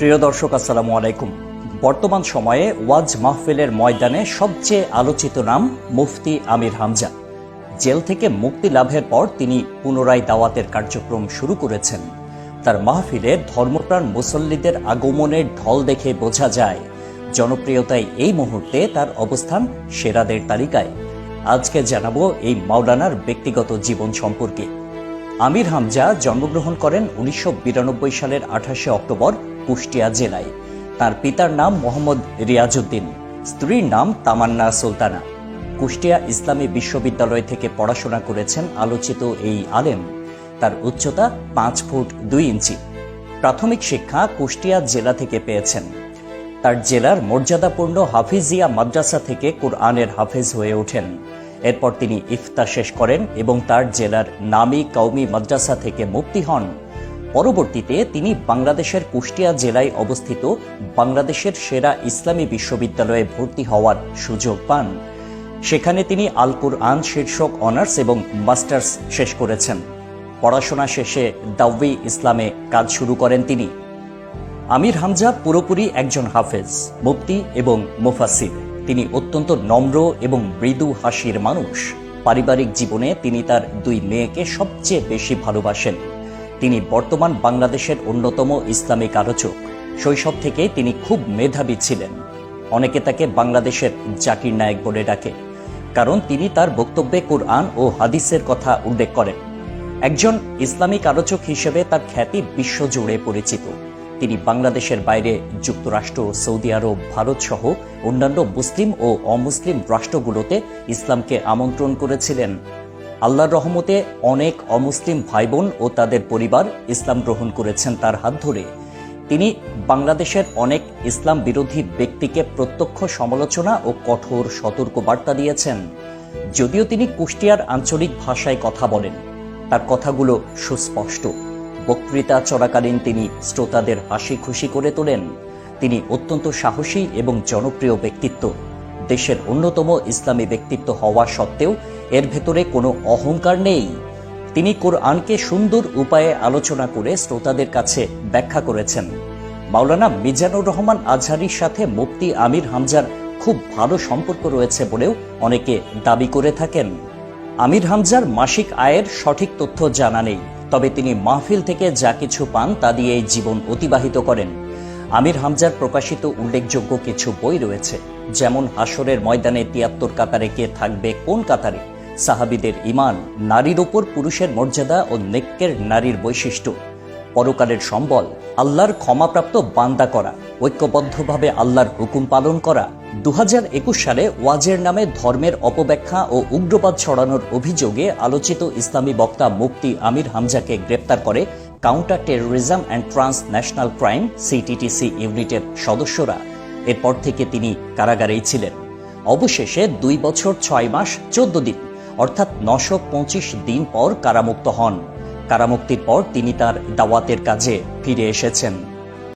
প্রিয় দর্শক, আসসালামু আলাইকুম। বর্তমান সময়ে ওয়াজ মাহফিলের ময়দানে সবচেয়ে আলোচিত নাম মুফতি আমির হামজা। জেল থেকে মুক্তি লাভের পর তিনি পুনরায় দাওয়াতের কার্যক্রম শুরু করেছেন। তার মাহফিলে ধর্মপ্রাণ মুসল্লিদের আগমনের ঢল দেখে বোঝা যায়। জনপ্রিয়তায় এই মুহূর্তে তার অবস্থান সেরাদের তালিকায়। আজকে জানাব এই মাওলানার ব্যক্তিগত জীবন সম্পর্কে। আমির হামজা জন্মগ্রহণ করেন উনিশশো বিরানব্বই সালের আঠাশে অক্টোবর কুষ্টিয়া জেলায়। তার পিতার নাম মোহাম্মদ রিয়াজউদ্দিন, স্ত্রীর নাম তামান্না সুলতানা। কুষ্টিয়া ইসলামী বিশ্ববিদ্যালয় থেকে পড়াশোনা করেছেন আলোচিত এই আলেম। তার উচ্চতা পাঁচ ফুট দুই ইঞ্চি। প্রাথমিক শিক্ষা কুষ্টিয়া জেলা থেকে পেয়েছেন। তার জেলার মর্যাদাপূর্ণ হাফিজিয়া মাদ্রাসা থেকে কোরআনের হাফেজ হয়ে ওঠেন। এরপর তিনি ইফতা শেষ করেন এবং তার জেলার নামি কওমি মাদ্রাসা থেকে মুক্তি হন। পরবর্তীতে তিনি বাংলাদেশের কুষ্টিয়া জেলায় অবস্থিত বাংলাদেশের সেরা ইসলামী বিশ্ববিদ্যালয়ে ভর্তি হওয়ার সুযোগ পান। সেখানে তিনি আল কুরআন শীর্ষক অনার্স এবং মাস্টার্স শেষ করেছেন। পড়াশোনা শেষে দাউই ইসলামে কাজ শুরু করেন তিনি। আমির হামজা পুরোপুরি একজন হাফেজ, মুফতি এবং মুফাসির তিনি অত্যন্ত নম্র এবং মৃদু হাসির মানুষ। পারিবারিক জীবনে তিনি তার দুই মেয়েকে সবচেয়ে বেশি ভালোবাসেন। তিনি বর্তমান বাংলাদেশের অন্যতম ইসলামিক আলোচক। শৈশব থেকে তিনি খুব মেধাবী ছিলেন। অনেকে তাকে বাংলাদেশের জাকির নায়ক বলে ডাকে, কারণ তিনি তার বক্তব্যে কোরআন ও হাদিসের কথা উল্লেখ করেন। একজন ইসলামিক আলোচক হিসেবে তার খ্যাতি বিশ্বজুড়ে পরিচিত। তিনি বাংলাদেশের বাইরে যুক্তরাষ্ট্র, সৌদি আরব, ভারত সহ অন্যান্য মুসলিম ও অমুসলিম রাষ্ট্রগুলোতে ইসলামকে আমন্ত্রণ করেছিলেন। আল্লাহর রহমতে অনেক অমুসলিম ভাই বোন ও তাদের পরিবার ইসলাম গ্রহণ করেছেন তার হাত ধরে। তিনি বাংলাদেশের অনেক ইসলাম বিরোধী ব্যক্তিকে প্রত্যক্ষ সমালোচনা ও কঠোর সতর্ক বার্তা দিয়েছেন। যদিও তিনি কুষ্টিয়ার আঞ্চলিক ভাষায় কথা বলেন। তার কথাগুলো সুস্পষ্ট। বক্তৃতা চলাকালীন তিনি শ্রোতাদের হাসি খুশি করে তোলেন। তিনি অত্যন্ত সাহসী এবং জনপ্রিয় ব্যক্তিত্ব। দেশের অন্যতম ইসলামী ব্যক্তিত্ব হওয়া সত্ত্বেও এর ভেতরে কোনো অহংকার নেই। তিনি কোরআনকে সুন্দর উপায়ে আলোচনা করে শ্রোতাদের কাছে ব্যাখ্যা করেছেন। মাওলানা মিজানুর রহমান আজহারির সাথে মুফতি আমির হামজার খুব ভালো সম্পর্ক রয়েছে বলেও অনেকে দাবি করে থাকেন। আমির হামজার মাসিক আয়ের সঠিক তথ্য জানা নেই, তবে তিনি মাহফিল থেকে যা কিছু পান তা দিয়ে জীবন অতিবাহিত করেন। আমির হামজার প্রকাশিত উল্লেখযোগ্য কিছু বই রয়েছে, যেমন হাসরের ময়দানে তিয়াত্তর কাতারে কে থাকবে কোন কাতারে, সাহাবিদের ইমান নারীর ওপর পুরুষের মর্যাদা ও নেক্কের নারীর বৈশিষ্ট্য, পরকালের সম্বল, আল্লাহর ক্ষমাপ্রাপ্ত বান্দা করা, ঐক্যবদ্ধভাবে আল্লাহর হুকুম পালন করা দু হাজার একুশ সালে ওয়াজের নামে ধর্মের অপব্যাখ্যা ও উগ্রবাদ ছড়ানোর অভিযোগে আলোচিত ইসলামী বক্তা মুফতি আমির হামজাকে গ্রেপ্তার করে counter terrorism and transnational crime CTTC ইউনিটের সদস্যরা এরপর থেকে তিনি কারাগারেই ছিলেন। অবশেষে দুই বছর ছয় মাস চোদ্দ দিন, অর্থাৎ নশো পঁচিশ দিন পর কারামুক্ত হন। কারামুক্তির পর তিনি তার দাওয়াতের কাজে ফিরে এসেছেন।